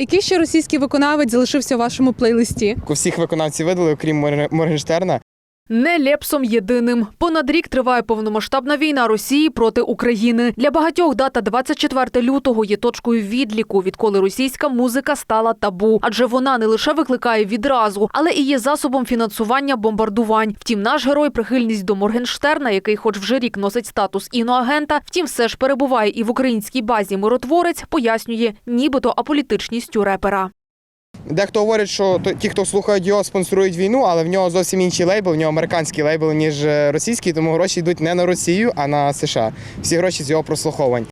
який ще російський виконавець залишився у вашому плейлисті? Всіх виконавців видали, окрім Мор- Моргенштерна. Не Лепсом єдиним. Понад рік триває повномасштабна війна Росії проти України. Для багатьох дата 24 лютого є точкою відліку, відколи російська музика стала табу, адже вона не лише викликає відразу, але і є засобом фінансування бомбардувань. Втім, наш герой прихильність до Моргенштерна, який, хоч вже рік носить статус іноагента, втім, все ж перебуває і в українській базі миротворець, пояснює, нібито аполітичністю репера. Дехто говорить, що ті, хто слухають його, спонсорують війну, але в нього зовсім інший лейбл, в нього американський лейбл, ніж е, російський, тому гроші йдуть не на Росію, а на США. Всі гроші з його прослуховувань.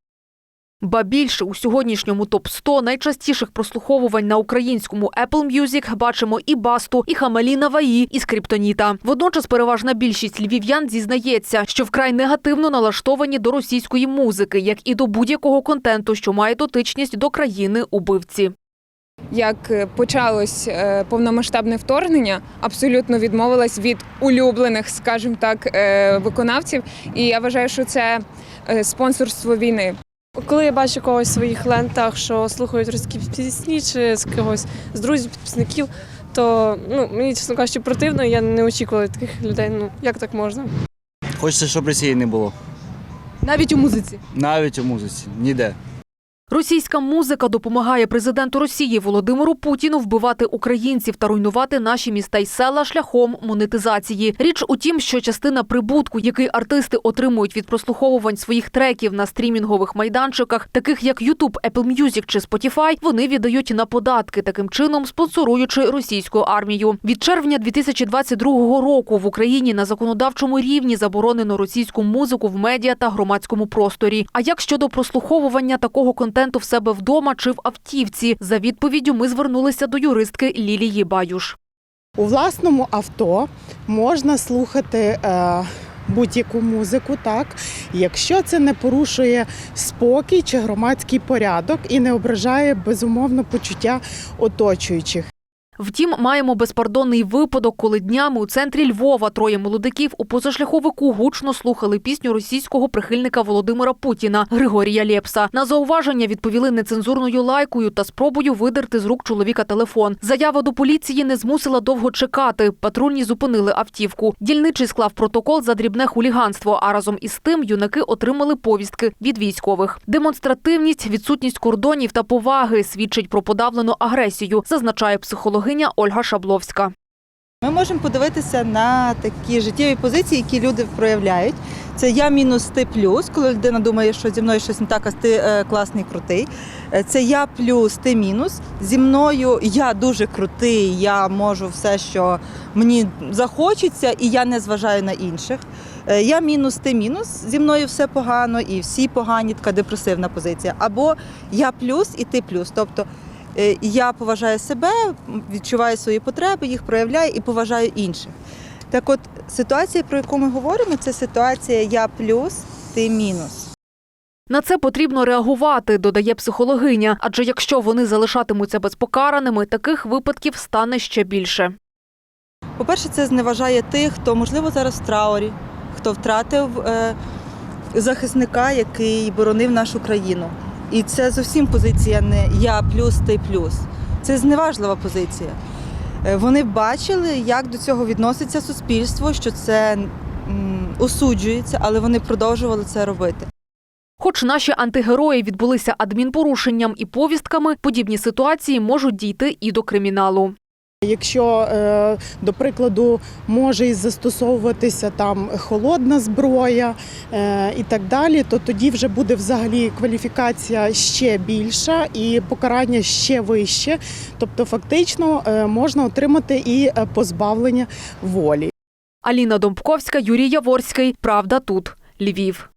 Ба більше у сьогоднішньому топ 100 найчастіших прослуховувань на українському Apple Music бачимо і Басту, і Хамалі Наваї, і Скриптоніта. Водночас переважна більшість львів'ян зізнається, що вкрай негативно налаштовані до російської музики, як і до будь-якого контенту, що має дотичність до країни убивці. Як е, почалось е, повномасштабне вторгнення, абсолютно відмовилась від улюблених, скажімо так, е, виконавців. І я вважаю, що це спонсорство війни. Коли я бачу когось в своїх лентах, що слухають російські пісні чи з когось з друзів, підписників, то ну мені чесно кажучи, противно. Я не очікувала таких людей. Ну як так можна? Хочеться, щоб Росії не було. Навіть у музиці. Навіть у музиці. Ніде. Російська музика допомагає президенту Росії Володимиру Путіну вбивати українців та руйнувати наші міста й села шляхом монетизації. Річ у тім, що частина прибутку, який артисти отримують від прослуховувань своїх треків на стрімінгових майданчиках, таких як YouTube, Apple Music чи Spotify, вони віддають на податки, таким чином спонсоруючи російську армію. Від червня 2022 року в Україні на законодавчому рівні заборонено російську музику в медіа та громадському просторі. А як щодо прослуховування такого контенту в себе вдома чи в автівці? За відповіддю ми звернулися до юристки Лілії Баюш. У власному авто можна слухати е, будь-яку музику, так якщо це не порушує спокій чи громадський порядок і не ображає безумовно почуття оточуючих. Втім, маємо безпардонний випадок, коли днями у центрі Львова троє молодиків у позашляховику гучно слухали пісню російського прихильника Володимира Путіна Григорія Лєпса. На зауваження відповіли нецензурною лайкою та спробою видерти з рук чоловіка телефон. Заява до поліції не змусила довго чекати. Патрульні зупинили автівку. Дільничий склав протокол за дрібне хуліганство. А разом із тим юнаки отримали повістки від військових. Демонстративність, відсутність кордонів та поваги свідчить про подавлену агресію, зазначає психологиня Ольга Шабловська. Ми можемо подивитися на такі життєві позиції, які люди проявляють. Це я мінус ти плюс, коли людина думає, що зі мною щось не так, а ти е, класний, крутий. Е, Це я плюс ти мінус. Зі мною я дуже крутий, я можу все, що мені захочеться, і я не зважаю на інших. Е, Я мінус ти мінус, зі мною все погано, і всі погані, така депресивна позиція. Або я плюс і ти плюс. Тобто я поважаю себе, відчуваю свої потреби, їх проявляю і поважаю інших. Так от ситуація, про яку ми говоримо, це ситуація я плюс, ти мінус. На це потрібно реагувати, додає психологиня. Адже якщо вони залишатимуться безпокараними, таких випадків стане ще більше. По-перше, це зневажає тих, хто, можливо, зараз в траурі, хто втратив е, захисника, який боронив нашу країну. І це зовсім позиція не я плюс, ти плюс. Це зневажлива позиція. Е, Вони бачили, як до цього відноситься суспільство, що це осуджується, але вони продовжували це робити. Хоч наші антигерої відбулися адмінпорушенням і повістками, подібні ситуації можуть дійти і до криміналу. Якщо, е, до прикладу, може і застосовуватися там холодна зброя е, і так далі, то тоді вже буде взагалі кваліфікація ще більша і покарання ще вище. Тобто, фактично е, можна отримати і позбавлення волі. Аліна Домбковська, Юрій Яворський. Правда тут. Львів.